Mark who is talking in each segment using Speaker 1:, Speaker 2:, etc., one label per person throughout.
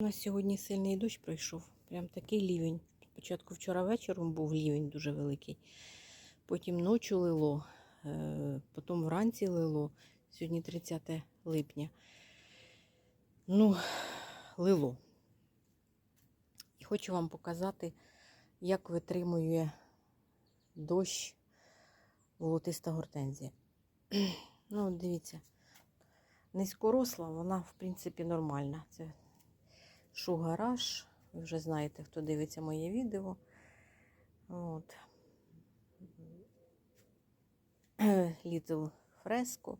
Speaker 1: У нас сьогодні сильний дощ пройшов. Прям такий лівень. Спочатку вчора вечором був лівень дуже великий. Потім ночі лило, е, потім вранці лило. Сьогодні 30 липня. Ну, лило. І хочу вам показати, як витримує дощ волотиста гортензія. Ну, дивіться, низькоросла, вона, в принципі, нормальна. Це шугараж. Ви вже знаєте, хто дивиться моє відео. От. Little Fresco.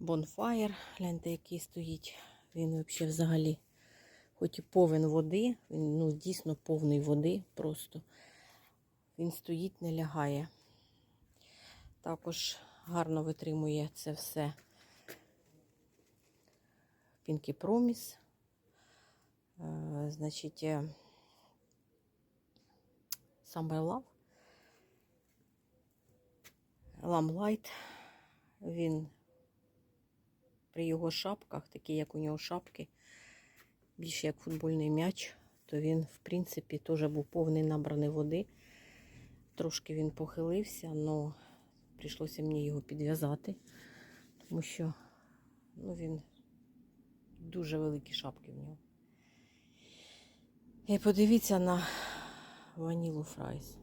Speaker 1: Bonfire. Гляньте, який стоїть. Він взагалі взагалі, хоч і повен води, він ну, дійсно повний води просто. Він стоїть, не лягає. Також гарно витримує це все Pinky Promise. Е, Значить, е, Summer Love. Lamplight. Він при його шапках, такі як у нього шапки, більше як футбольний м'яч, то він, в принципі, теж був повний набраний води. Трошки він похилився, але прийшлося мені його підв'язати, тому що ну, він дуже великі шапки в нього. І подивіться на ванілу фрайс.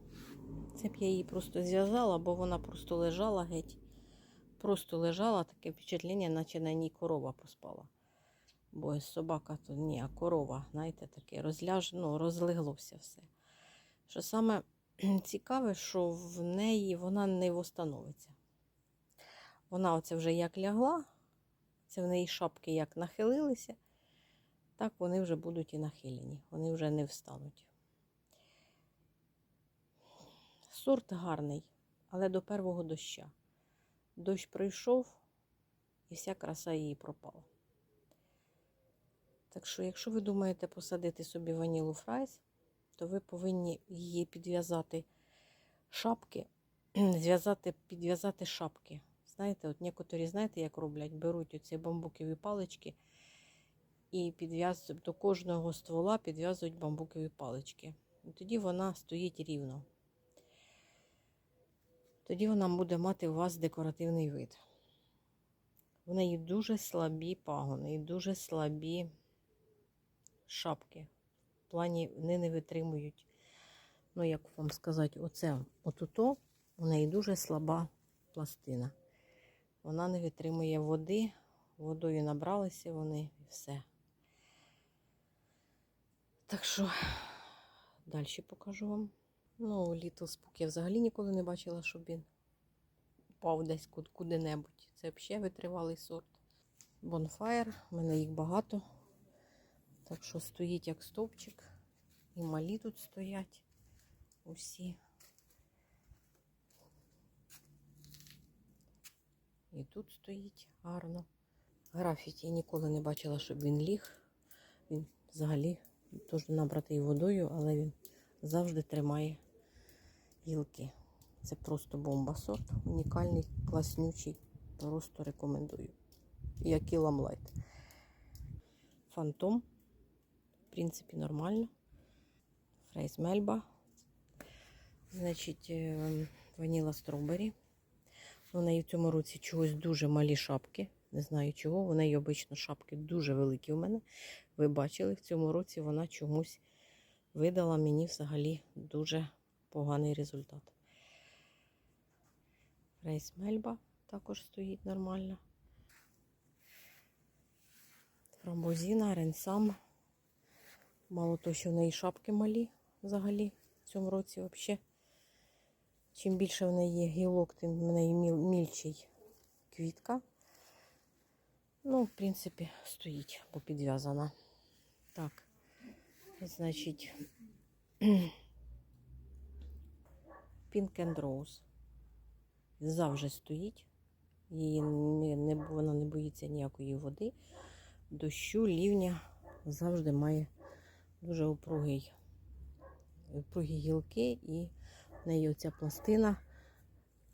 Speaker 1: Це б я її просто зв'язала, бо вона просто лежала геть. Просто лежала, таке впечатлення, наче на ній корова поспала. Бо собака то ні, а корова, знаєте, таке розляж... ну, розлеглося все. Що саме цікаве, що в неї вона не восстановиться. Вона оце вже як лягла, це в неї шапки як нахилилися, так вони вже будуть і нахилені, вони вже не встануть. Сорт гарний, але до первого доща. Дощ пройшов, і вся краса її пропала. Так що, якщо ви думаєте посадити собі ванілу фрайс, то ви повинні її підв'язати шапки, зв'язати, підв'язати шапки. Знаєте, от некоторі, знаєте, як роблять? Беруть оці бамбукові палички і підв'язують до кожного ствола підв'язують бамбукові палички. І тоді вона стоїть рівно. Тоді вона буде мати у вас декоративний вид. В неї дуже слабі пагони і дуже слабі шапки. В плані вони не витримують, ну, як вам сказати, оце отуто у неї дуже слаба пластина. Вона не витримує води, водою набралися вони і все. Так що далі покажу вам. Ну, Little Spook я взагалі ніколи не бачила, щоб він впав десь куди-небудь. Це взагалі витривалий сорт. Bonfire, в мене їх багато. Так що стоїть як стовпчик. І малі тут стоять усі. І тут стоїть гарно. Графіті я ніколи не бачила, щоб він ліг. Він взагалі теж набратий водою, але він завжди тримає гілки. Це просто бомба сорт. Унікальний, класнючий. Просто рекомендую. Як і ламлайт. Фантом. В принципі, нормально. Фрейс Мельба. Значить, е, ваніла стробері. У неї в цьому році чогось дуже малі шапки. Не знаю чого. У неї обично шапки дуже великі у мене. Ви бачили, в цьому році вона чомусь видала мені взагалі дуже поганий результат. Рейс Мельба також стоїть нормально. Фрамбозіна, Ренсам. Мало того, що в неї шапки малі взагалі в цьому році взагалі. Чим більше в неї гілок, тим в неї мільчий квітка. Ну, в принципі, стоїть, бо підв'язана. Так, значить, Pink and Rose. Завжди стоїть. Її не, не, вона не боїться ніякої води. Дощу, лівня завжди має дуже упругий, упругі гілки, і в неї оця пластина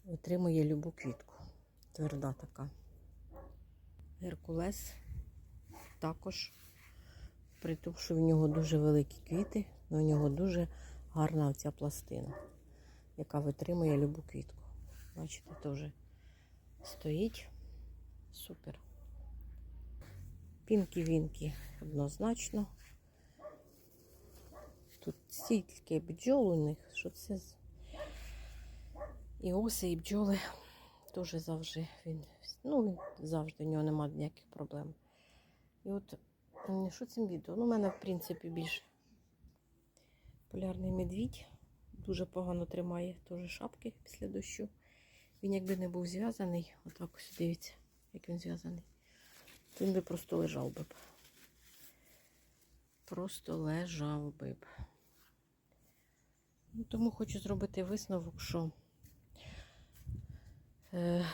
Speaker 1: витримує любу квітку. Тверда така. Геркулес також При тому, що в нього дуже великі квіти, але у нього дуже гарна оця пластина, яка витримує любу квітку. Бачите, теж стоїть. Супер. Пінки-вінки однозначно. Тут стільки бджол у них, що це і оси, і бджоли теж завжди він. Ну, він завжди в нього немає ніяких проблем. І от що цим відео? Ну, у мене, в принципі, більше полярний медвідь. Дуже погано тримає теж шапки після дощу. Він якби не був зв'язаний, отак ось дивіться, як він зв'язаний. Він би просто лежав би. Просто лежав би. Ну, тому хочу зробити висновок, що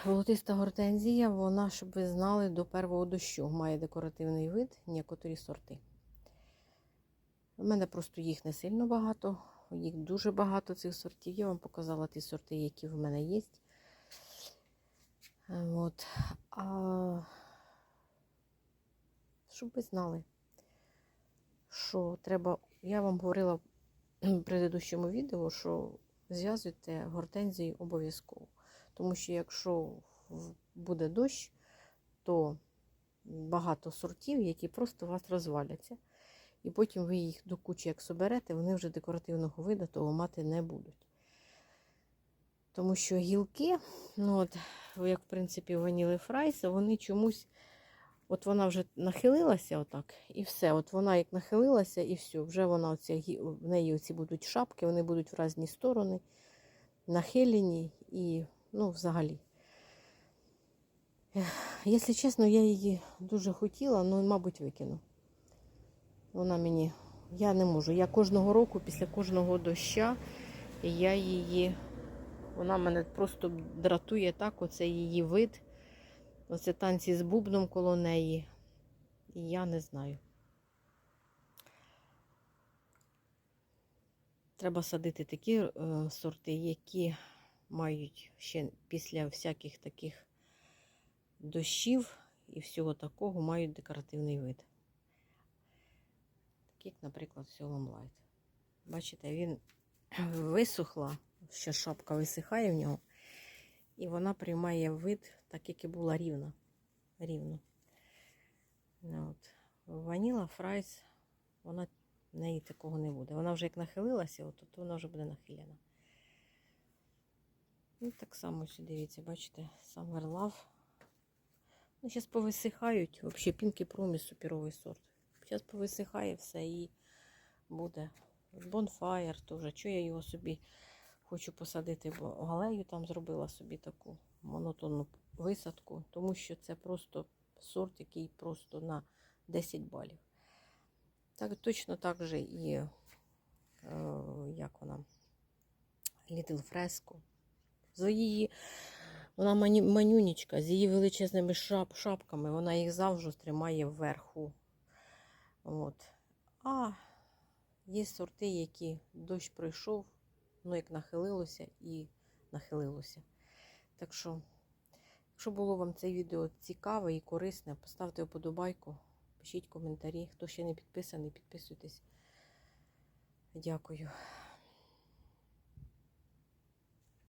Speaker 1: волотиста гортензія, вона, щоб ви знали, до первого дощу має декоративний вид, некоторі сорти. У мене просто їх не сильно багато, їх дуже багато цих сортів. Я вам показала ті сорти, які в мене є. Е, От. А, щоб ви знали, що треба. Я вам говорила в предыдущому відео, що зв'язуйте гортензії обов'язково. Тому що якщо буде дощ, то багато сортів, які просто у вас розваляться. І потім ви їх до кучі, як соберете, вони вже декоративного виду того мати не будуть. Тому що гілки, ну от, як в принципі ваніли фрайса, вони чомусь, от вона вже нахилилася отак, і все. От вона як нахилилася, і все, вже вона оця, в неї оці будуть шапки, вони будуть в різні сторони, нахилені і, ну, взагалі. Якщо чесно, я її дуже хотіла, але, мабуть, викину. Вона мені, я не можу. Я кожного року, після кожного доща, я її, вона мене просто дратує так, оце її вид, оце танці з бубном коло неї. І я не знаю. Треба садити такі е, сорти, які мають ще після всяких таких дощів і всього такого мають декоративний вид. Так як, наприклад, Сьолом Лайт. Бачите, він висохла, ще шапка висихає в нього, і вона приймає вид, так як і була рівна. рівно. Ну, От. Ваніла, фрайс, вона в неї такого не буде. Вона вже як нахилилася, от, то вона вже буде нахилена. Ну, так само ось дивіться, бачите, Summer Love. Ну, зараз повисихають. Взагалі пінки проміс суперовий сорт. Зараз повисихає все і буде. Бонфаєр теж. Чого я його собі хочу посадити, бо галею там зробила собі таку монотонну висадку, тому що це просто сорт, який просто на 10 балів. Так, точно так же і е, як вона, Little Fresco. За її, вона манюнічка, з її величезними шап, шапками, вона їх завжди тримає вверху. От. А є сорти, які дощ пройшов, ну як нахилилося і нахилилося. Так що, якщо було вам це відео цікаве і корисне, поставте вподобайку, пишіть коментарі. Хто ще не підписаний, підписуйтесь. Дякую.